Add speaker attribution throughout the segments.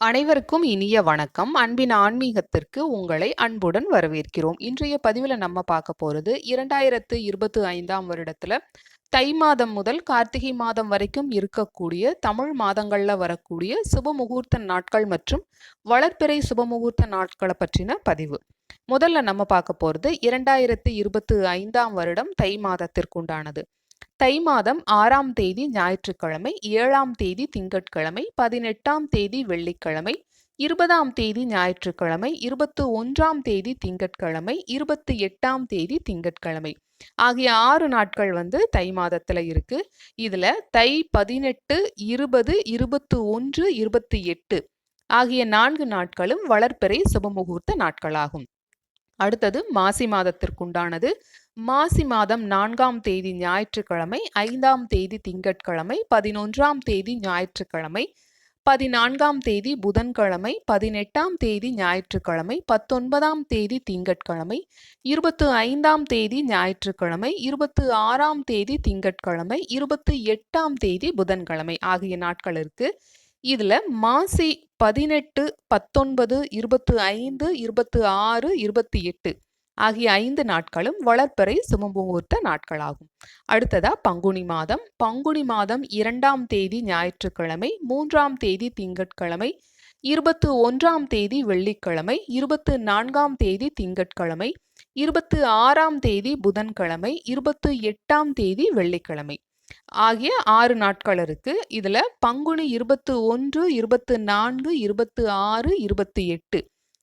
Speaker 1: அனைவருக்கும் இனிய வணக்கம். அன்பின் ஆன்மீகத்திற்கு உங்களை அன்புடன் வரவேற்கிறோம். இன்றைய பதிவில் நம்ம பார்க்க போகிறது இரண்டாயிரத்து இருபத்தி ஐந்தாம் வருடத்தில் தை மாதம் முதல் கார்த்திகை மாதம் வரைக்கும் இருக்கக்கூடிய தமிழ் மாதங்களில் வரக்கூடிய சுபமுகூர்த்த நாட்கள் மற்றும் வளர்ப்பிறை சுபமுகூர்த்த நாட்களை பற்றின பதிவு. முதல்ல நம்ம பார்க்க போகிறது இரண்டாயிரத்து இருபத்தி ஐந்தாம் வருடம் தை மாதத்திற்குண்டானது. தை மாதம் ஆறாம் தேதி ஞாயிற்றுக்கிழமை ஏழாம் தேதி திங்கட்கிழமை பதினெட்டாம் தேதி வெள்ளிக்கிழமை இருபதாம் தேதி ஞாயிற்றுக்கிழமை இருபத்தி ஒன்றாம் தேதி திங்கட்கிழமை இருபத்தி எட்டாம் தேதி திங்கட்கிழமை. ஆகிய ஆறு நாட்கள் வந்து தை மாதத்தில் இருக்கு. இதில் தை பதினெட்டு இருபது இருபத்தி ஒன்று இருபத்தி எட்டு ஆகிய நான்கு நாட்களும் வளர்ப்பிறை சுபமுகூர்த்த நாட்களாகும். அடுத்தது மாசி மாதத்திற்குண்டானது. மாசி மாதம் நான்காம் தேதி ஞாயிற்றுக்கிழமை ஐந்தாம் தேதி திங்கட்கிழமை பதினொன்றாம் தேதி ஞாயிற்றுக்கிழமை பதினான்காம் தேதி புதன்கிழமை பதினெட்டாம் தேதி ஞாயிற்றுக்கிழமை பத்தொன்பதாம் தேதி திங்கட்கிழமை இருபத்து ஐந்தாம் தேதி ஞாயிற்றுக்கிழமை இருபத்து ஆறாம் தேதி திங்கட்கிழமை இருபத்தி எட்டாம் தேதி புதன்கிழமை ஆகிய நாட்கள் இருக்குது இதில் மாசி பதினெட்டு பத்தொன்பது இருபத்து ஐந்து இருபத்து ஆறு இருபத்தி எட்டு ஆகிய ஐந்து நாட்களும் வளர்ப்பறை சுமமுகூர்த்த நாட்களாகும். அடுத்ததா பங்குனி மாதம். பங்குனி மாதம் இரண்டாம் தேதி ஞாயிற்றுக்கிழமை மூன்றாம் தேதி திங்கட்கிழமை இருபத்து ஒன்றாம் தேதி வெள்ளிக்கிழமை இருபத்து நான்காம் தேதி திங்கட்கிழமை இருபத்து ஆறாம் தேதி புதன்கிழமை இருபத்து எட்டாம் தேதி வெள்ளிக்கிழமை. ஆகிய ஆறு நாட்கள் இருக்கு. இதுல பங்குனி இருபத்து ஒன்று இருபத்து நான்கு இருபத்து ஆறு இருபத்தி எட்டு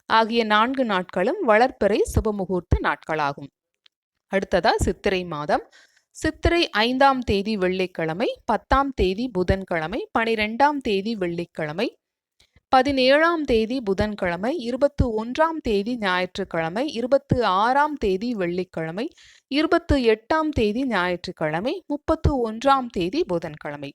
Speaker 1: ஆகிய நான்கு நாட்களும் வளர்ப்பறை சுபமுகூர்த்த நாட்களாகும். அடுத்ததா சித்திரை மாதம். சித்திரை ஐந்தாம் தேதி வெள்ளிக்கிழமை பத்தாம் தேதி புதன்கிழமை பனிரெண்டாம் தேதி வெள்ளிக்கிழமை பதினேழாம் தேதி புதன்கிழமை இருபத்து ஒன்றாம் தேதி ஞாயிற்றுக்கிழமை இருபத்து ஆறாம் தேதி வெள்ளிக்கிழமை இருபத்து எட்டாம் தேதி ஞாயிற்றுக்கிழமை முப்பத்து ஒன்றாம் தேதி புதன்கிழமை.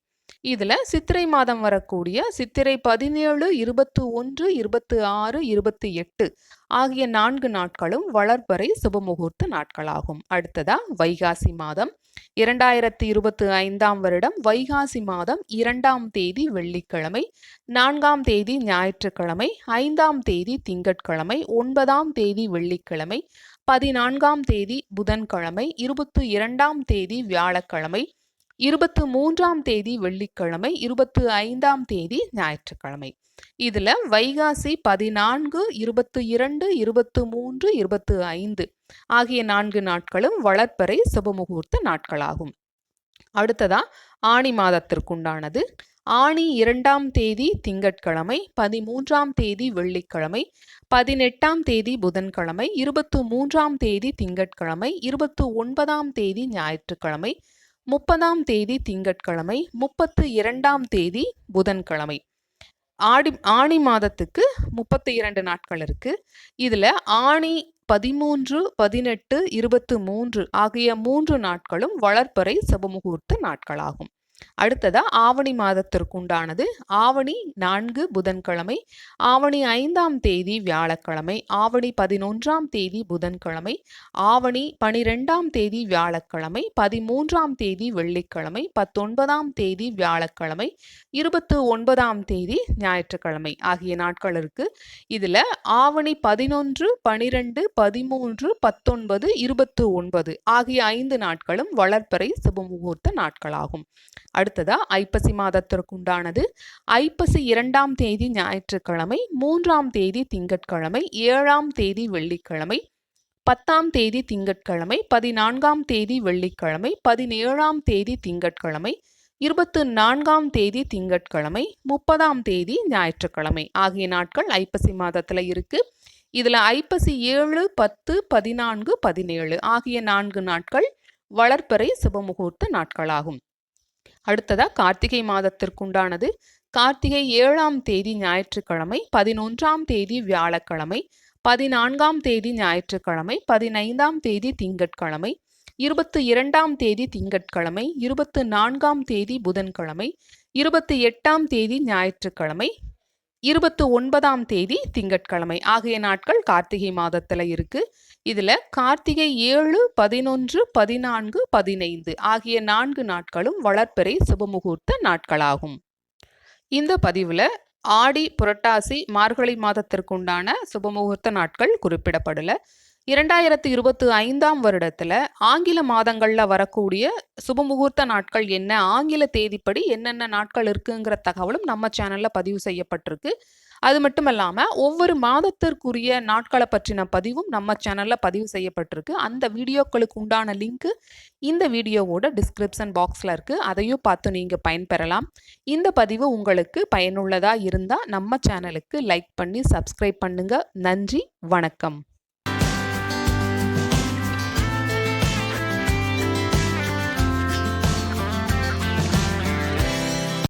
Speaker 1: இதுல சித்திரை மாதம் வரக்கூடிய சித்திரை பதினேழு இருபத்து ஒன்று இருபத்து ஆறு இருபத்தி எட்டு ஆகிய நான்கு நாட்களும் வளர்ப்பறை சுபமுகூர்த்த நாட்களாகும். அடுத்ததா வைகாசி மாதம். இரண்டாயிரத்தி இருபத்தி ஐந்தாம் வருடம் வைகாசி மாதம் இரண்டாம் தேதி வெள்ளிக்கிழமை நான்காம் தேதி ஞாயிற்றுக்கிழமை ஐந்தாம் தேதி திங்கட்கிழமை ஒன்பதாம் தேதி வெள்ளிக்கிழமை பதினான்காம் தேதி புதன்கிழமை இருபத்தி இரண்டாம் தேதி வியாழக்கிழமை இருபத்து மூன்றாம் தேதி வெள்ளிக்கிழமை இருபத்து ஐந்தாம் தேதி ஞாயிற்றுக்கிழமை. இதில் வைகாசி பதினான்கு இருபத்து இரண்டு இருபத்து மூன்று இருபத்து ஐந்து ஆகிய நான்கு நாட்களும் வளர்ப்பறை சுபமுகூர்த்த நாட்களாகும். அடுத்ததா ஆணி மாதத்திற்குண்டானது. ஆணி இரண்டாம் தேதி திங்கட்கிழமை பதிமூன்றாம் தேதி வெள்ளிக்கிழமை பதினெட்டாம் தேதி புதன்கிழமை இருபத்து மூன்றாம் தேதி திங்கட்கிழமை இருபத்து ஒன்பதாம் தேதி ஞாயிற்றுக்கிழமை முப்பதாம் தேதி திங்கட்கிழமை முப்பத்து இரண்டாம் தேதி புதன்கிழமை. ஆடி ஆணி மாதத்துக்கு முப்பத்தி இரண்டு நாட்கள் இருக்கு. இதுல ஆணி பதிமூன்று பதினெட்டு இருபத்து மூன்று ஆகிய மூன்று நாட்களும் வளர்ப்பறை சபமுகூர்த்த நாட்களாகும். அடுத்ததா ஆவணி மாதத்திற்குண்டானது. ஆவணி நான்கு புதன்கிழமை. ஆவணி ஐந்தாம் தேதி வியாழக்கிழமை. ஆவணி பதினொன்றாம் தேதி புதன்கிழமை. ஆவணி பனிரெண்டாம் தேதி வியாழக்கிழமை. பதிமூன்றாம் தேதி வெள்ளிக்கிழமை. பத்தொன்பதாம் தேதி வியாழக்கிழமை. இருபத்து ஒன்பதாம் தேதி ஞாயிற்றுக்கிழமை ஆகிய நாட்கள் இருக்கு. இதுல ஆவணி பதினொன்று பனிரெண்டு பதிமூன்று பத்தொன்பது இருபத்து ஒன்பது ஆகிய ஐந்து நாட்களும் வளர்ப்பறை சுபமுகூர்த்த நாட்களாகும். அடுத்ததா ஐப்பசி மாதத்திற்குண்டானது. ஐப்பசி இரண்டாம் தேதி ஞாயிற்றுக்கிழமை மூன்றாம் தேதி திங்கட்கிழமை ஏழாம் தேதி வெள்ளிக்கிழமை பத்தாம் தேதி திங்கட்கிழமை பதினான்காம் தேதி வெள்ளிக்கிழமை பதினேழாம் தேதி திங்கட்கிழமை இருபத்து நான்காம் தேதி திங்கட்கிழமை முப்பதாம் தேதி ஞாயிற்றுக்கிழமை ஆகிய நாட்கள் ஐப்பசி மாதத்தில் இருக்குது இதில் ஐப்பசி ஏழு பத்து பதினான்கு பதினேழு ஆகிய நான்கு நாட்கள் வளர்ப்பறை சுபமுகூர்த்த நாட்களாகும். அடுத்ததா கார்த்திகை மாதத்திற்குண்டானது. கார்த்திகை ஏழாம் தேதி ஞாயிற்றுக்கிழமை பதினொன்றாம் தேதி வியாழக்கிழமை பதினான்காம் தேதி ஞாயிற்றுக்கிழமை பதினைந்தாம் தேதி திங்கட்கிழமை இருபத்தி இரண்டாம் தேதி திங்கட்கிழமை இருபத்து நான்காம் தேதி புதன்கிழமை இருபத்தி எட்டாம் தேதி ஞாயிற்றுக்கிழமை இருபத்து ஒன்பதாம் தேதி திங்கட்கிழமை. ஆகிய நாட்கள் கார்த்திகை மாதத்துல இருக்கு. இதுல கார்த்திகை ஏழு பதினொன்று பதினான்கு பதினைந்து ஆகிய நான்கு நாட்களும் வளர்ப்பிறை சுபமுகூர்த்த நாட்களாகும். இந்த பதிவுல ஆடி புரட்டாசி மார்கழி மாதத்திற்குண்டான சுபமுகூர்த்த நாட்கள் குறிப்பிடப்படல. இரண்டாயிரத்து இருபத்தி ஐந்தாம் வருடத்துல ஆங்கில மாதங்கள்ல வரக்கூடிய சுபமுகூர்த்த நாட்கள் என்ன ஆங்கில தேதிப்படி என்னென்ன நாட்கள் இருக்குங்கிற தகவலும் நம்ம சேனல்ல பதிவு செய்யப்பட்டிருக்கு. அது மட்டும் இல்லாமல் ஒவ்வொரு மாதத்திற்குரிய நாட்களை பற்றின பதிவும் நம்ம சேனலில் பதிவு செய்யப்பட்டிருக்கு. அந்த வீடியோக்களுக்கு உண்டான லிங்க்கு இந்த வீடியோவோட டிஸ்கிரிப்ஷன் பாக்ஸில் இருக்குது அதையும் பார்த்து நீங்கள் பயன்பெறலாம். இந்த பதிவு உங்களுக்கு பயனுள்ளதாக இருந்தால் நம்ம சேனலுக்கு லைக் பண்ணி சப்ஸ்கிரைப் பண்ணுங்கள் நன்றி வணக்கம்.